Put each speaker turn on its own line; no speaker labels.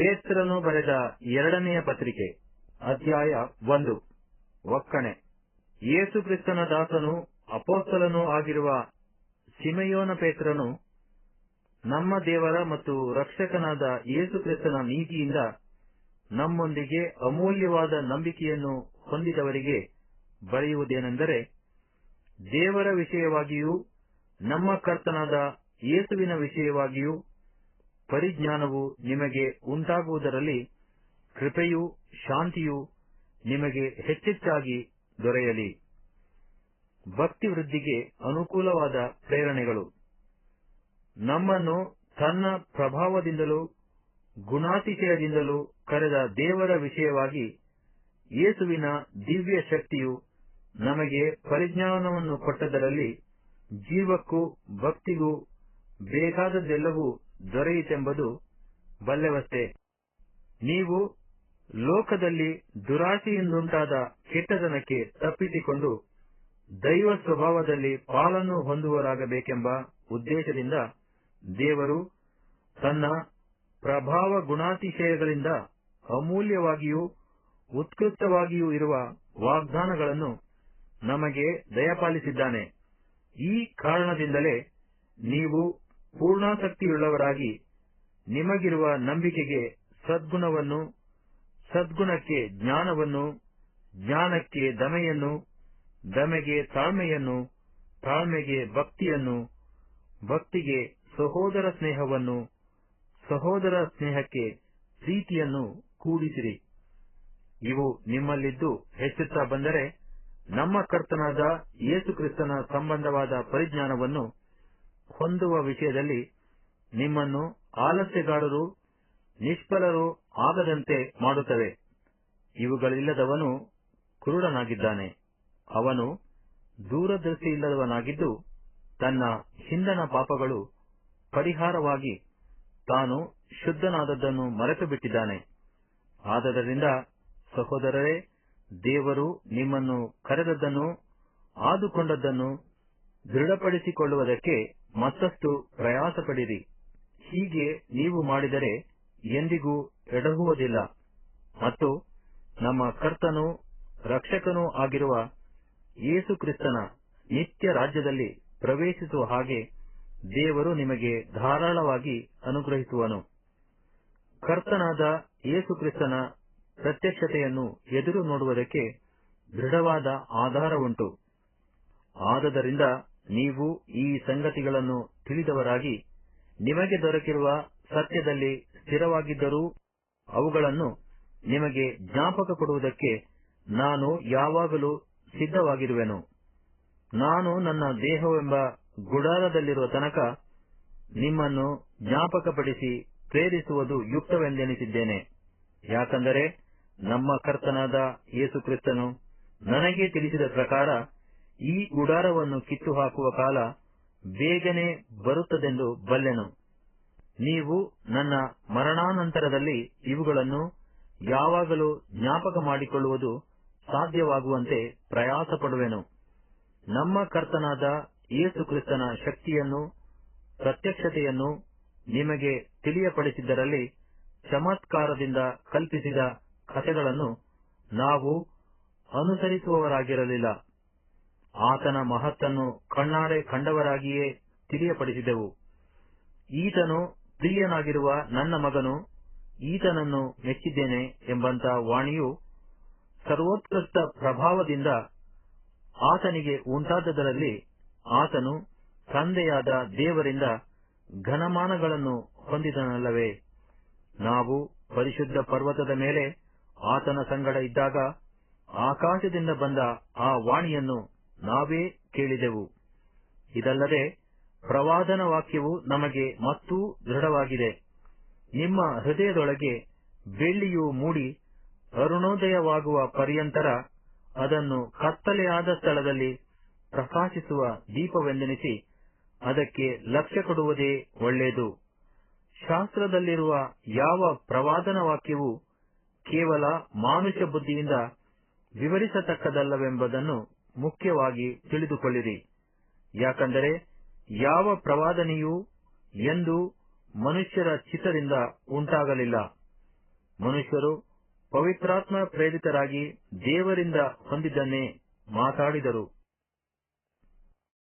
ಪೇತ್ರನು ಬರೆದ ಎರಡನೆಯ ಪತ್ರಿಕೆ, ಅಧ್ಯಾಯ ಒಂದು. ಒಕ್ಕಣೆ. ಯೇಸುಕ್ರಿಸ್ತನ ದಾಸನು, ಅಪೋಸ್ತಲನೂ ಆಗಿರುವ ಸಿಮೆಯೋನ ಪೇತ್ರನು, ನಮ್ಮ ದೇವರ ಮತ್ತು ರಕ್ಷಕನಾದ ಯೇಸುಕ್ರಿಸ್ತನ ನೀತಿಯಿಂದ ನಮ್ಮೊಂದಿಗೆ ಅಮೂಲ್ಯವಾದ ನಂಬಿಕೆಯನ್ನು ಹೊಂದಿದವರಿಗೆ ಬರೆಯುವುದೇನೆಂದರೆ, ದೇವರ ವಿಷಯವಾಗಿಯೂ, ನಮ್ಮ ಕರ್ತನಾದ ಯೇಸುವಿನ ವಿಷಯವಾಗಿಯೂ ಪರಿಜ್ಞಾನವು ನಿಮಗೆ ಉಂಟಾಗುವುದರಲ್ಲಿ ಕೃಪೆಯೂ ಶಾಂತಿಯೂ ನಿಮಗೆ ಹೆಚ್ಚೆಚ್ಚಾಗಿ ದೊರೆಯಲಿ. ಭಕ್ತಿ ವೃದ್ಧಿಗೆ ಅನುಕೂಲವಾದ ಪ್ರೇರಣೆಗಳು. ನಮ್ಮನ್ನು ತನ್ನ ಪ್ರಭಾವದಿಂದಲೂ, ಗುಣಾತಿಶಯದಿಂದಲೂ ಕರೆದ ದೇವರ ವಿಷಯವಾಗಿ ಯೇಸುವಿನ ದಿವ್ಯ ಶಕ್ತಿಯು ನಮಗೆ ಪರಿಜ್ಞಾನವನ್ನು ಕೊಟ್ಟದರಲ್ಲಿ ಜೀವಕ್ಕೂ ಭಕ್ತಿಗೂ ಬೇಕಾದದ್ದೆಲ್ಲವೂ ದೊರೆಯಿತೆಂಬುದು ಬಲ್ಲೆವಷ್ಟೇ ನೀವು ಲೋಕದಲ್ಲಿ ದುರಾಶೆಯಿಂದುಂಟಾದ ಕೆಟ್ಟತನಕ್ಕೆ ತಪ್ಪಿಸಿಕೊಂಡು ದೈವ ಸ್ವಭಾವದಲ್ಲಿ ಪಾಲನ್ನು ಹೊಂದುವರಾಗಬೇಕೆಂಬ ಉದ್ದೇಶದಿಂದ ದೇವರು ತನ್ನ ಪ್ರಭಾವ ಗುಣಾತಿಶಯಗಳಿಂದ ಅಮೂಲ್ಯವಾಗಿಯೂ ಉತ್ಕೃಷ್ಟವಾಗಿಯೂ ಇರುವ ವಾಗ್ದಾನಗಳನ್ನು ನಮಗೆ ದಯಪಾಲಿಸಿದ್ದಾನೆ. ಈ ಕಾರಣದಿಂದಲೇ ನೀವು ಪೂರ್ಣಾಸಕ್ತಿಯುಳ್ಳವರಾಗಿ ನಿಮಗಿರುವ ನಂಬಿಕೆಗೆ ಸದ್ಗುಣವನ್ನು, ಸದ್ಗುಣಕ್ಕೆ ಜ್ಞಾನವನ್ನು, ಜ್ಞಾನಕ್ಕೆ ದಮೆಯನ್ನು, ದಮೆಗೆ ತಾಳ್ಮೆಯನ್ನು, ತಾಳ್ಮೆಗೆ ಭಕ್ತಿಯನ್ನು, ಭಕ್ತಿಗೆ ಸಹೋದರ ಸ್ನೇಹವನ್ನು, ಸಹೋದರ ಸ್ನೇಹಕ್ಕೆ ಪ್ರೀತಿಯನ್ನು ಕೂಡಿಸಿರಿ. ಇವು ನಿಮ್ಮಲ್ಲಿದ್ದು ಹೆಚ್ಚುತ್ತಾ ಬಂದರೆ ನಮ್ಮ ಕರ್ತನಾದ ಯೇಸುಕ್ರಿಸ್ತನ ಸಂಬಂಧವಾದ ಪರಿಜ್ಞಾನವನ್ನು ಹೊಂದುವ ವಿಷಯದಲ್ಲಿ ನಿಮ್ಮನ್ನು ಆಲಸ್ಯಗಾರರು, ನಿಷ್ಫಲರು ಆಗದಂತೆ ಮಾಡುತ್ತವೆ. ಇವುಗಳಿಲ್ಲದವನು ಕುರುಡನಾಗಿದ್ದಾನೆ. ಅವನು ದೂರದೃಷ್ಟಿಯಿಲ್ಲದವನಾಗಿದ್ದು ತನ್ನ ಹಿಂದನ ಪಾಪಗಳು ಪರಿಹಾರವಾಗಿ ತಾನು ಶುದ್ಧನಾದದ್ದನ್ನು ಮರೆತು ಬಿಟ್ಟಿದ್ದಾನೆ ಆದದರಿಂದ ಸಹೋದರರೇ, ದೇವರು ನಿಮ್ಮನ್ನು ಕರೆದದ್ದನ್ನು, ಆದುಕೊಂಡದ್ದನ್ನು ದೃಢಪಡಿಸಿಕೊಳ್ಳುವುದಕ್ಕೆ ಮತ್ತಷ್ಟು ಪ್ರಯಾಸ ಪಡಿರಿ ಹೀಗೆ ನೀವು ಮಾಡಿದರೆ ಎಂದಿಗೂ ಎಡಹುವುದಿಲ್ಲ. ಮತ್ತು ನಮ್ಮ ಕರ್ತನೂ, ರಕ್ಷಕನೂ ಆಗಿರುವ ಯೇಸು ಕ್ರಿಸ್ತನ ನಿತ್ಯ ರಾಜ್ಯದಲ್ಲಿ ಪ್ರವೇಶಿಸುವ ಹಾಗೆ ದೇವರು ನಿಮಗೆ ಧಾರಾಳವಾಗಿ ಅನುಗ್ರಹಿಸುವನು. ಕರ್ತನಾದ ಯೇಸುಕ್ರಿಸ್ತನ ಪ್ರತ್ಯಕ್ಷತೆಯನ್ನು ಎದುರು ನೋಡುವುದಕ್ಕೆ ದೃಢವಾದ ಆಧಾರವುಂಟು. ಆದದರಿಂದ ನೀವು ಈ ಸಂಗತಿಗಳನ್ನು ತಿಳಿದವರಾಗಿ ನಿಮಗೆ ದೊರಕಿರುವ ಸತ್ಯದಲ್ಲಿ ಸ್ಥಿರವಾಗಿದ್ದರೂ ಅವುಗಳನ್ನು ನಿಮಗೆ ಜ್ಞಾಪಕ ಕೊಡುವುದಕ್ಕೆ ನಾನು ಯಾವಾಗಲೂ ಸಿದ್ಧವಾಗಿರುವೆನು. ನಾನು ನನ್ನ ದೇಹವೆಂಬ ಗುಡಾರದಲ್ಲಿರುವ ತನಕ ನಿಮ್ಮನ್ನು ಜ್ಞಾಪಕಪಡಿಸಿ ಪ್ರೇರಿಸುವುದು ಯುಕ್ತವೆಂದೆನಿಸಿದ್ದೇನೆ. ಯಾಕಂದರೆ ನಮ್ಮ ಕರ್ತನಾದ ಯೇಸು ಕ್ರಿಸ್ತನು ನನಗೆ ತಿಳಿಸಿದ ಪ್ರಕಾರ ಈ ಗುಡಾರವನ್ನು ಕಿತ್ತು ಹಾಕುವ ಕಾಲ ಬೇಗನೆ ಬರುತ್ತದೆಂದು ಬಲ್ಲೆನು. ನೀವು ನನ್ನ ಮರಣಾನಂತರದಲ್ಲಿ ಇವುಗಳನ್ನು ಯಾವಾಗಲೂ ಜ್ಞಾಪಕ ಮಾಡಿಕೊಳ್ಳುವುದು ಸಾಧ್ಯವಾಗುವಂತೆ ಪ್ರಯಾಸಪಡುವೆನು. ನಮ್ಮ ಕರ್ತನಾದ ಯೇಸು ಕ್ರಿಸ್ತನ ಶಕ್ತಿಯನ್ನು, ಪ್ರತ್ಯಕ್ಷತೆಯನ್ನು ನಿಮಗೆ ತಿಳಿಯಪಡಿಸಿದ್ದರಲ್ಲಿ ಚಮತ್ಕಾರದಿಂದ ಕಲ್ಪಿಸಿದ ಕಥೆಗಳನ್ನು ನಾವು ಅನುಸರಿಸುವವರಾಗಿರಲಿಲ್ಲ. ಆತನ ಮಹತ್ತನ್ನು ಕಣ್ಣಾರೆ ಕಂಡವರಾಗಿಯೇ ತಿಳಿಯಪಡಿಸಿದೆವು. ಈತನು ಪ್ರಿಯನಾಗಿರುವ ನನ್ನ ಮಗನು, ಈತನನ್ನು ಮೆಚ್ಚಿದ್ದೇನೆ ಎಂಬಂತ ವಾಣಿಯು ಸರ್ವೋತ್ಕೃಷ್ಟ ಪ್ರಭಾವದಿಂದ ಆತನಿಗೆ ಉಂಟಾದದರಲ್ಲಿ ಆತನು ತಂದೆಯಾದ ದೇವರಿಂದ ಘನಮಾನಗಳನ್ನು ಹೊಂದಿದನಲ್ಲವೇ? ನಾವು ಪರಿಶುದ್ಧ ಪರ್ವತದ ಮೇಲೆ ಆತನ ಸಂಗಡ ಇದ್ದಾಗ ಆಕಾಶದಿಂದ ಬಂದ ಆ ವಾಣಿಯನ್ನು ನಾವೇ ಕೇಳಿದೆವು. ಇದಲ್ಲದೆ ಪ್ರವಾದನ ವಾಕ್ಯವು ನಮಗೆ ಮತ್ತೂ ದೃಢವಾಗಿದೆ. ನಿಮ್ಮ ಹೃದಯದೊಳಗೆ ಬೆಳ್ಳಿಯು ಮೂಡಿ ಅರುಣೋದಯವಾಗುವ ಪರ್ಯಂತರ ಅದನ್ನು ಕತ್ತಲೆಯಾದ ಸ್ಥಳದಲ್ಲಿ ಪ್ರಕಾಶಿಸುವ ದೀಪವೆಂದೆನಿಸಿ ಅದಕ್ಕೆ ಲಕ್ಷ್ಯ ಕೊಡುವುದೇ ಒಳ್ಳೆಯದು. ಶಾಸ್ತ್ರದಲ್ಲಿರುವ ಯಾವ ಪ್ರವಾದನ ವಾಕ್ಯವು ಕೇವಲ ಮಾನುಷ ಬುದ್ಧಿಯಿಂದ ವಿವರಿಸತಕ್ಕದಲ್ಲವೆಂಬುದನ್ನು ಮುಖ್ಯವಾಗಿ ತಿಳಿದುಕೊಳ್ಳಿರಿ. ಯಾಕಂದರೆ ಯಾವ ಪ್ರವಾದನೆಯೂ ಎಂದು ಮನುಷ್ಯರ ಚಿತ್ತದಿಂದ ಉಂಟಾಗಲಿಲ್ಲ. ಮನುಷ್ಯರು ಪವಿತ್ರಾತ್ಮ ಪ್ರೇರಿತರಾಗಿ ದೇವರಿಂದ ಹೊಂದಿದ್ದನ್ನೇ ಮಾತಾಡಿದರು.